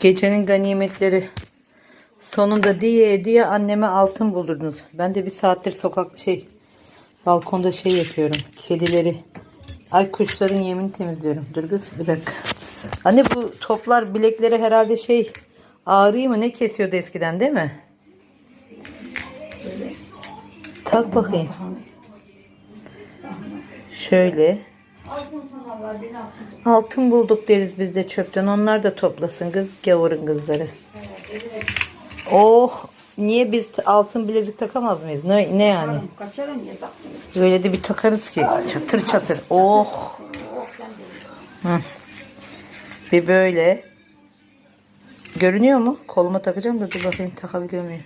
Gecenin ganimetleri. Sonunda diye diye anneme altın buldurdunuz. Ben de bir saattir sokak şey balkonda şey yapıyorum. Kedileri ay kuşların yemini temizliyorum. Dur kız bir dakika. Anne bu toplar bilekleri herhalde şey ağrıyor mu ne kesiyordu eskiden değil mi? Tak bakayım. Şöyle. Altın bulduk deriz biz de çöpten. Onlar da toplasın kız gavurun kızları. Oh niye biz altın bilezik takamaz mıyız? Ne, ne yani? Böyle de bir takarız ki çatır çatır. Oh. Hı. Bir böyle. Görünüyor mu? Koluma takacağım da dur bakayım takabiliyor muyum?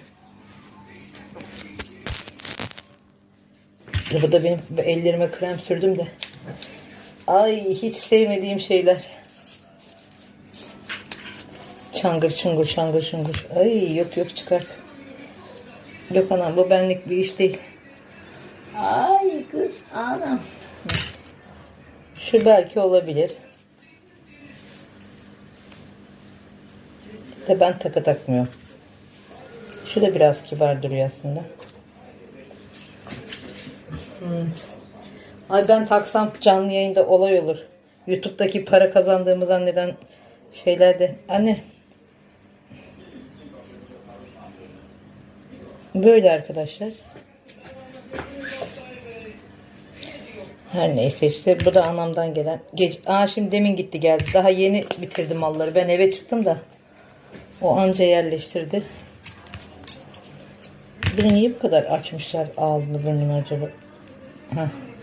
Ya Bu da benim ellerime krem sürdüm de. Ay hiç sevmediğim şeyler. Çangır çungur şangır şungur. Ay yok yok çıkart. Yok anam bu benlik bir iş değil. Ay kız anam. Şu belki olabilir. De ben takı takmıyorum. Şu da biraz kibar duruyor aslında. Hmm. Ay ben taksam canlı yayında olay olur. YouTube'daki para kazandığımı zanneden şeylerde. Anne. Böyle arkadaşlar. Her neyse işte bu da anamdan gelen. Geç, Aa şimdi demin gitti geldi. Daha yeni bitirdim malları. Ben eve çıktım da. O anca yerleştirdi. Bunu niye bu kadar açmışlar ağzını burnunu acaba? Heh.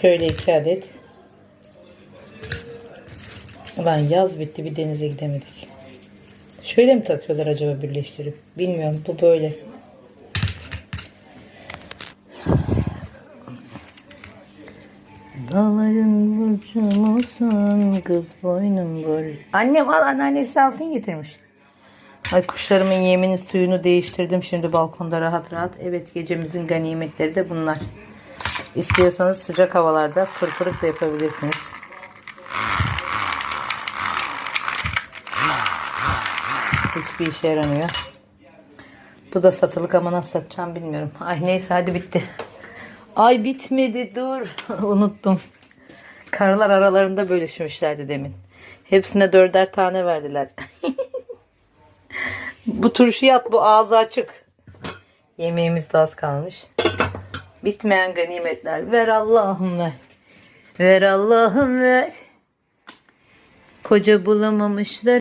Şöyle iki adet. Ulan yaz bitti bir denize gidemedik. Şöyle mi takıyorlar acaba birleştirip? Bilmiyorum bu böyle. Dağların burcu olsun kız boynum bol. Annem al anneannesi altın getirmiş. Ay kuşlarımın yemini suyunu değiştirdim şimdi balkonda rahat rahat. Evet gecemizin ganimetleri de bunlar. İstiyorsanız sıcak havalarda fırfırık da yapabilirsiniz. Hiçbir işe yaramıyor. Bu da satılık ama nasıl satacağım bilmiyorum. Ay neyse hadi bitti. Ay bitmedi dur. Unuttum. Karılar aralarında bölüşmüşlerdi demin. Hepsine dörder tane verdiler. bu turşu yat bu ağzı açık. Yemeğimiz de az kalmış. Bitmeyen ganimetler. Ver Allah'ım ver. Ver Allah'ım ver. Koca bulamamışlar.